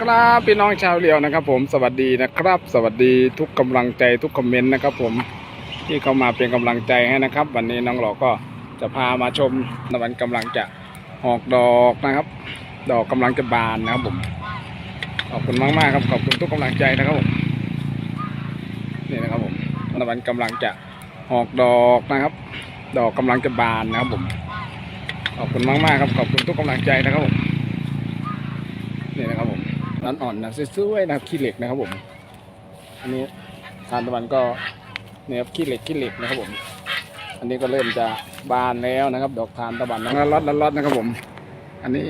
ครับพี่น้องชาวเรียวนะครับ ผมสวัสดีนะครับ สวัสดีทุกกำลังใจทุกคอมเมนต์นะครับ ผมที่เข้ามาเป็นกำลังใจให้นะครับ วันนี้น้องหลอกก็จะพามาชมตะวันกำลังจะออกดอกนะครับ ดอกกำลังจะบานนะครับผมขอบคุณมากมากครับขอบคุณทุกกำลังใจนะครับผมนี่นะครับผมตะวันกำลังจะออกดอกนะครับ ดอกกำลังจะบานนะครับผมขอบคุณมากมากครับขอบคุณทุกกำลังใจนะครับผมนี่นะครับผมร้า นอ่อนนะสวยๆนะครับขี้เหล็กนะครับผม อันนี้ทานตะวันก็เนี่ยครับขี้เหล็กขี้เหล็กนะครับผม อันนี้ก็เริ่มจะบานแล้วนะครับ ดอกทานตะวันนะครับล็อตล็อตนะครับผม อันนี้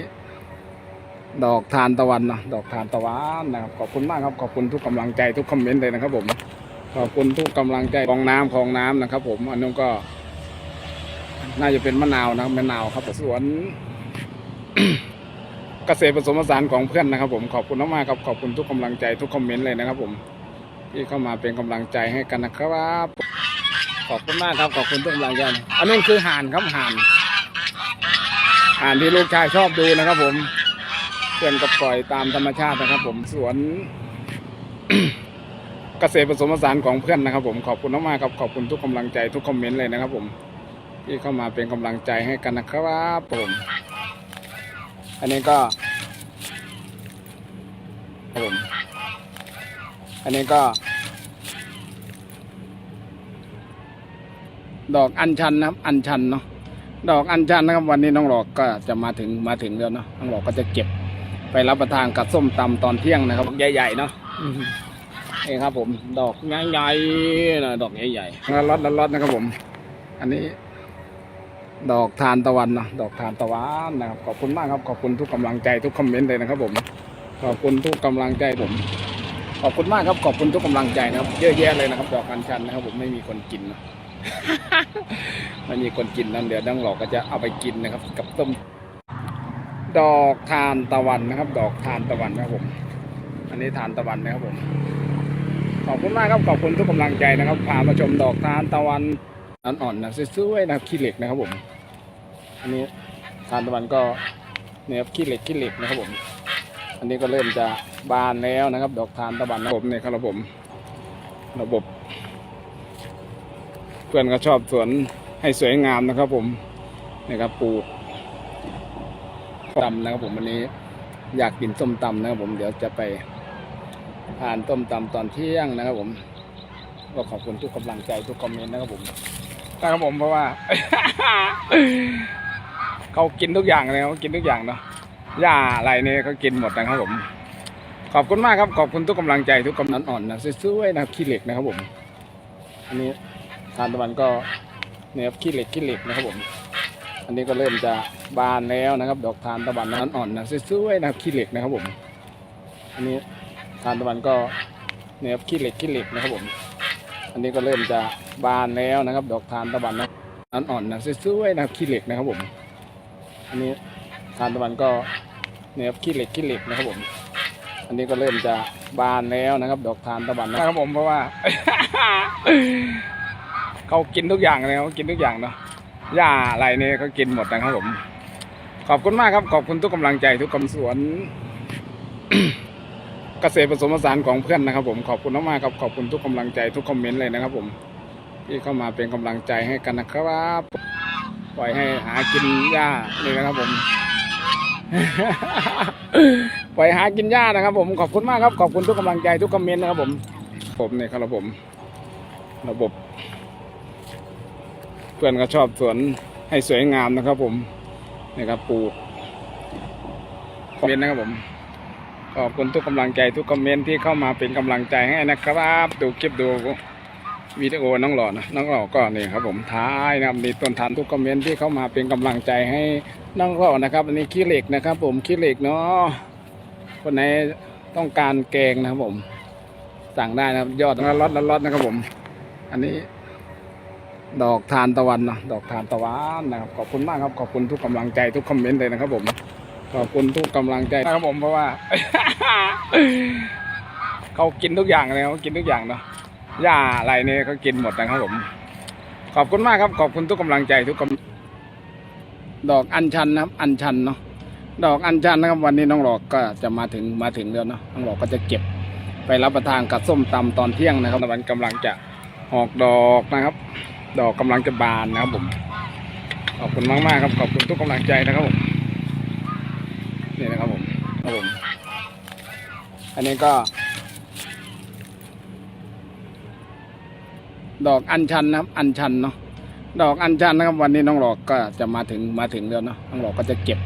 ดอกทานตะวันนะดอกทานตะวันนะครับขอบคุณมากครับขอบคุณทุกกำลังใจทุกคอมเมนต์เลยนะครับ ผม ขอบคุณทุกกำลังใจของน้ำของน้ำนะครับ ผม อันนู้นก็น่าจะเป็นมะนาวนะครับมะนาวครับสวน เกษตรผสมผสานของเพื่อนนะครับ ผมขอบคุณมากๆครับขอบคุณทุกกำลังใจทุกคอมเมนต์เลยนะครับ ผมที่เข้ามาเป็นกำลังใจให้กันนะครับ ขอบคุณมากครับขอบคุณทุกกำลังใจอันนู้นคือห่านครับห่านห่านที่ลูกชายชอบดูนะครับ ผมเพื่อนก็ปล่อยตามธรรมชาตินะครับ ผมสวนเกษตรผสมผสานของเพื่อนนะครับ ผมขอบคุณมากๆครับขอบคุณทุกกำลังใจทุกคอมเมนต์เลยนะครับ ผมที่เข้ามาเป็นกำลังใจให้กันนะครับผมอันนี้ก็ ครับผม อันนี้ก็ ดอกอัญชันนะครับ อัญชันเนาะ ดอกอัญชันนะครับ วันนี้น้องหลอกก็จะมาถึงมาถึงแล้วเนาะ น้องหลอกก็จะเก็บไปรับประทานกับส้มตำตอนเที่ยงนะครับ ใหญ่ๆเนาะอืมนี่ครับผม ดอกใหญ่ๆนะดอกใหญ่ๆแล้วรถแล้วรถนะครับผม อันนี้ ดอกทานตะวันเนาะดอกทานตะวันนะครับ ขอบคุณมากครับ ขอบคุณทุกกำลังใจทุกคอมเมนต์เลยนะครับผม ขอบคุณทุกกำลังใจผม ขอบคุณมากครับ ขอบคุณทุกกำลังใจนะครับ เยอะแยะเลยนะครับดอกอัญชันนะครับ ผมไม่มีคนกินนะไม่มีคนกินนั่นเดี๋ยวดังหลอกก็จะเอาไปกินนะครับ กับต้มดอกทานตะวันนะครับ ดอกทานตะวันนะครับผม อันนี้ทานตะวันนะครับผม ขอบคุณมากครับขอบคุณทุกกำลังใจนะครับพามาชมดอกทานตะวันอ่อนๆนะสวยๆนะครับขี้เหล็กนะครับผม อันนี้ทานตะวันก็เนี่ยครับขี้เหล็กขี้เหล็กนะครับผม อันนี้ก็เริ่มจะบานแล้วนะครับ ดอกทานตะวันนะครับผมเนี่ยครับผม ระบบ เพื่อนก็ชอบสวนให้สวยงามนะครับ ผมนี่ครับปลูกตำนะครับผมวันนี้อยากกินส้มตำนะครับ ผมเดี๋ยวจะไปทานต้มตำตอนเที่ยงนะครับ ผมก็ขอบคุณทุกกำลังใจทุกคอมเมนต์นะครับผมนะครับผมเพราะว่า เขากินทุกอย่างเลยเขากินทุกอย่างเนาะ หญ้าอะไรเนี่ยเขากินหมดนะครับผม ขอบคุณมากครับ ขอบคุณทุกกำลังใจทุกกำลังอ่อนนะสวยๆนะครับขี้เหล็กนะครับผมอันนี้ทานตะวันก็เนี่ยครับขี้เหล็กขี้เหล็กนะครับผมอันนี้ก็เริ่มจะบานแล้วนะครับดอกทานตะวันนั้นอ่อนนะสวยๆนะครับขี้เหล็กนะครับผม อันนี้ทานตะวันก็เนี่ยครับขี้เหล็กขี้เหล็กนะครับผม อันนี้ก็เริ่มจะบานแล้วนะครับ ดอกทานตะวันนะอ่อนนะสวยๆนะครับขี้เหล็กนะครับผม อันนี้ทานตะวันก็ นี่ยครับขี้เหล็กขี้เหล็กนะครับผม อันนี้ก็เริ่มจะบานแล้วนะครับ ดอกทานตะวันนะครับผมเพราะว่า เขากินทุกอย่างเลยเขากินทุกอย่างเนาะหญ้าอะไรเนี่ยเขากินหมดนะครับผม ขอบคุณมากครับ ขอบคุณทุกกำลังใจทุกกำสวนเกษตรผสมผสานของเพื่อนนะครับ ผมขอบคุณมากๆครับขอบคุณทุกกำลังใจทุกคอมเมนต์เลยนะครับ ผมที่เข้ามาเป็นกำลังใจให้กันนะครับ ปล่อยให้หากินหญ้านี่นะครับผม ปล่อยหากินหญ้านะครับ ผมขอบคุณมากครับ ขอบคุณทุกกำลังใจทุกคอมเมนต์นะครับผม ผมเนี่ยครับผม ระบบ เพื่อนก็ชอบสวนให้สวยงามนะครับ ผมนี่ครับปลูกคอมเมนต์นะครับผมขอบคุณทุกกำลังใจทุกคอมเมนต์ที่เข้ามาเป็นกำลังใจให้นะครับ ดูคลิปดู วิดีโอน้องหล่อนะน้องหล่อก็นี่ครับผมท้ายนะครับมีต้นทานทุกคอมเมนต์ที่เข้ามาเป็นกำลังใจให้น้องหล่อนะครับอันนี้ขี้เหล็กนะครับ ผมขี้เหล็กเนาะคนไหนต้องการแกงนะครับผม สั่งได้นะครับยอดละลอตละลอตนะครับผม อันนี้ ดอกทานตะวันเนาะดอกทานตะวันนะครับขอบคุณมากครับขอบคุณทุกกำลังใจทุกคอมเมนต์เลยนะครับ ผมขอบคุณทุกกำลังใจนะครับผมเพราะว่า เขากินทุกอย่างเลยเขากินทุกอย่างเนาะ หญ้าอะไรเนี่ยเขากินหมดนะครับผม ขอบคุณมากครับ ขอบคุณทุกกำลังใจทุกกำดอกอัญชันนะครับ อัญชันเนาะดอกอัญชันนะครับวันนี้น้องหลอกก็จะมาถึงมาถึงแล้วเนาะน้องหลอกก็จะเก็บไปรับประทานกับส้มตำตอนเที่ยงนะครับมันกำลังจะออกดอกนะครับ ดอกกำลังจะบานนะครับผมขอบคุณมากมากครับ ขอบคุณทุกกำลังใจนะครับผมนี่นะครับผมครับผม อันนี้ก็ ดอกอัญชันนะครับ อัญชันเนาะดอกอัญชันนะครับวันนี้น้องหลอกก็จะมาถึงมาถึงแล้วเนาะน้องหลอกก็จะเก็บ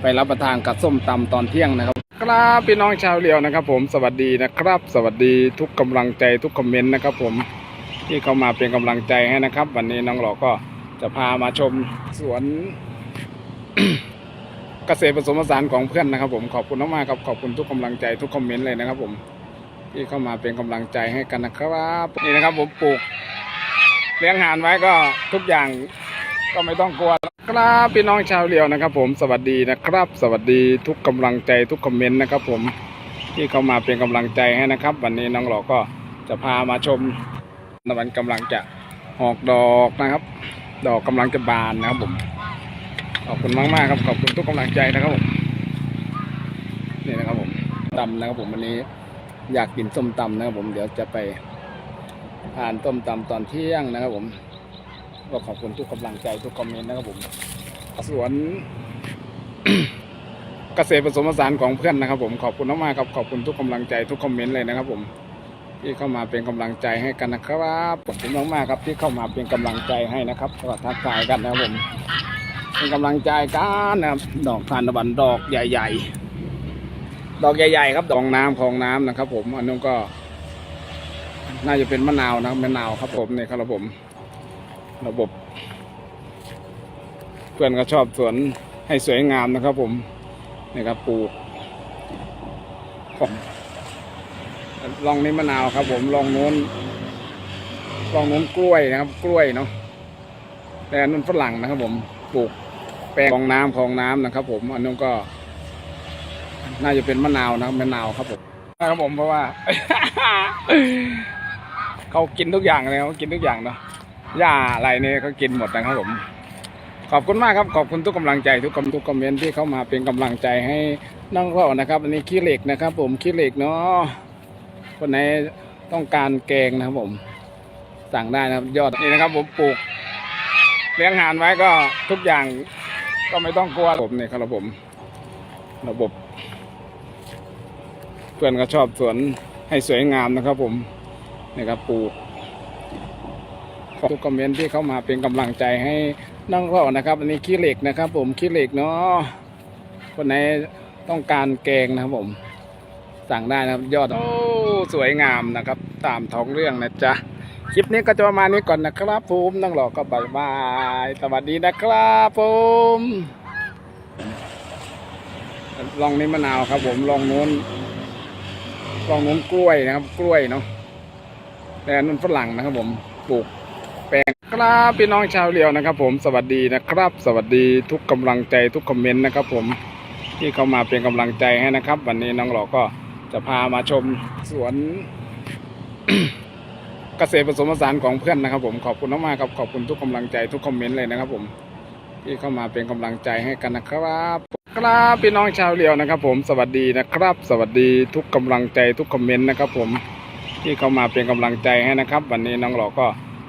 ไปรับประทานกับส้มตำตอนเที่ยงนะครับ ครับพี่น้องชาวเรียวนะครับ ผมสวัสดีนะครับ สวัสดีทุกกำลังใจทุกคอมเมนต์นะครับ ผมที่เข้ามาเป็นกำลังใจให้นะครับ วันนี้น้องหลอกก็จะพามาชมสวนเกษตรผสมผสานของเพื่อนนะครับ ผมขอบคุณมากๆครับขอบคุณทุกกำลังใจทุกคอมเมนต์เลยนะครับ ผมที่เข้ามาเป็นกำลังใจให้กันนะครับนี่นะครับ ผมปลูก เลี้ยงห่านไว้ก็ทุกอย่างก็ไม่ต้องกลัวครับพี่น้องชาวเรียวนะครับ ผมสวัสดีนะครับ สวัสดีทุกกำลังใจทุกคอมเมนต์นะครับ ผมที่เข้ามาเป็นกำลังใจให้นะครับ วันนี้น้องหลอกก็จะพามาชมมันกำลังจะออกดอกนะครับ ดอกกำลังจะบานนะครับผมขอบคุณมากมากครับขอบคุณทุกกำลังใจนะครับผมนี่นะครับผมตำนะครับผมวันนี้อยากกินส้มตำนะครับผมเดี๋ยวจะไป ทานต้มตำตอนเที่ยงนะครับผมก็ขอบคุณทุกกำลังใจทุกคอมเมนต์นะครับผมสวนเกษตรผสมผสานของเพื่อนนะครับ ผมขอบคุณมากๆครับขอบคุณทุกกำลังใจทุกคอมเมนต์เลยนะครับผมที่เข้ามาเป็นกำลังใจให้กันนะครับขอบคุณมากๆครับที่เข้ามาเป็นกำลังใจให้นะครับก็ทักทายกันนะครับผมเป็นกำลังใจกันนะครับดอกทานตะวันดอกใหญ่ ๆ ดอกใหญ่ ๆ ครับดอกน้ำของน้ำนะครับ ผมอันนู้นก็ น่าจะเป็นมะนาวนะครับมะนาวครับผมเนี่ยครับระบบระบบ เพื่อนก็ชอบสวนให้สวยงามนะครับ ผมนี่ครับปลูกลองนี้มะนาวครับ ผมลองโน้นลองโน้นกล้วยนะครับ กล้วยเนาะแต่อันนู้นฝรั่งนะครับ ผมปลูกแปลงของน้ำของน้ำนะครับ ผมอันนู้นก็ น่าจะเป็นมะนาวนะครับมะนาวครับผมนะครับผมเพราะว่า เขากินทุกอย่างเลยเขากินทุกอย่างเนาะหญ้าอะไรเนี่ยเขากินหมดนะครับผม ขอบคุณมากครับขอบคุณทุกกำลังใจทุกคอมทุกคอมเมนต์ที่เข้ามาเป็นกำลังใจให้น้องเรานะครับ อันนี้ขี้เหล็กนะครับ ผมขี้เหล็กเนาะคนไหนต้องการแกงนะครับผม สั่งได้นะครับ ยอดนี่นะครับ ผมปลูกเลี้ยงหานไว้ก็ทุกอย่างก็ไม่ต้องกลัวผมเนี่ยครับระบบระบบ เพื่อนก็ชอบสวนให้สวยงามนะครับผม นี่ครับปูขอบทุกคอมเมนต์ที่เข้ามาเป็นกำลังใจให้น้องเรานะครับอันนี้ขี้เหล็กนะครับ ผมขี้เหล็กเนาะคนไหนต้องการแกงนะครับผม สั่งได้นะครับ ยอดโอ้สวยงามนะครับ ตามท้องเรื่องนะจ๊ะคลิปนี้ก็จะประมาณนี้ก่อนนะครับผมน้องหลอก็บายบาย สวัสดีนะครับผมลองนี้มะนาวครับ ผมลองโน้นลองโน้นกล้วยนะครับ กล้วยเนาะ แต่นนั้นฝรั่งนะครับผมปลูกแปลงครับพี่น้องชาวเรียวนะครับ ผมสวัสดีนะครับ สวัสดีทุกกำลังใจทุกคอมเมนต์นะครับ ผมที่เข้ามาเป็นกำลังใจให้นะครับ วันนี้น้องหลอกก็จะพามาชมสวนเกษตรผสมผสานของเพื่อนนะครับ ผมขอบคุณมากๆครับขอบคุณทุกกำลังใจทุกคอมเมนต์เลยนะครับ ผมที่เข้ามาเป็นกำลังใจให้กันนะครับครับพี่น้องชาวเรียวนะครับ ผมสวัสดีนะครับ สวัสดีทุกกำลังใจทุกคอมเมนต์นะครับ ผม ที่เข้ามาเป็นกำลังใจให้นะครับ วันนี้น้องหลอกก็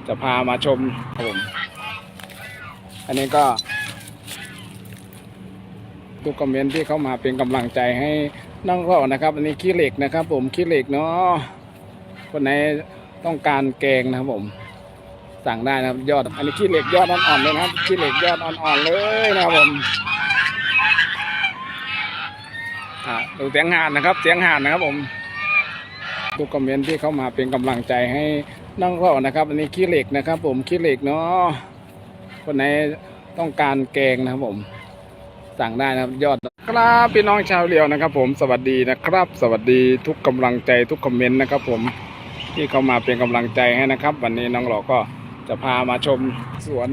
จะพามาชมครับผมอันนี้ก็ทุกคอมเมนต์ที่เข้ามาเป็นกำลังใจให้น้องเรานะครับ อันนี้ขี้เหล็กนะครับ ผมขี้เหล็กเนาะคนไหนต้องการแกงนะครับผมสั่งได้นะครับยอด อันนี้ขี้เหล็กยอดอ่อนๆเลยนะครับขี้เหล็กยอดอ่อนๆเลยนะครับผมดูเสียงห่านนะครับ เสียงห่านนะครับผม ทุกคอมเมนต์ที่เข้ามาเป็นกำลังใจให้น้องเรานะครับ อันนี้ขี้เหล็กนะครับ ผมขี้เหล็กเนาะคนไหนต้องการแกงนะครับผม สั่งได้นะครับยอดครับพี่น้องชาวเรียวนะครับ ผมสวัสดีนะครับ สวัสดีทุกกำลังใจทุกคอมเมนต์นะครับ ผมที่เข้ามาเป็นกำลังใจให้นะครับ วันนี้น้องหลอกก็จะพามาชมสวน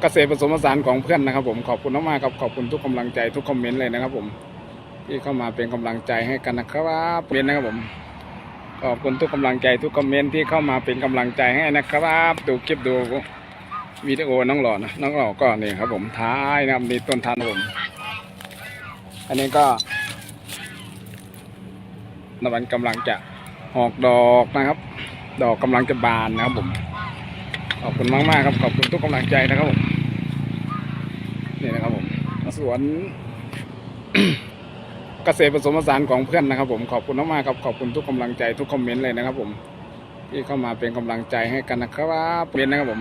เกษตรผสมผสานของเพื่อนนะครับ ผมขอบคุณมากๆครับขอบคุณทุกกำลังใจทุกคอมเมนต์เลยนะครับ ผม ที่เข้ามาเป็นกำลังใจให้กันนะครับเมนนะครับผมขอบคุณทุกกำลังใจทุกคอมเมนต์ที่เข้ามาเป็นกำลังใจให้นะครับดูคลิปดูวิดีโอน้องหล่อนะน้องหล่อก็นี่ครับ ผมท้ายนะครับนี่ต้นทานผมอันนี้ก็นวันกำลังจะออกดอกนะครับ ดอกกำลังจะบานนะครับผมขอบคุณมากมากครับขอบคุณทุกกำลังใจนะครับผมนี่นะครับผมสวน เกษตรผสมผสานของเพื่อนนะครับ ผมขอบคุณมากครับขอบคุณทุกกำลังใจทุกคอมเมนต์เลยนะครับ ผมที่เข้ามาเป็นกำลังใจให้กันนะครับเป็นนะครับผม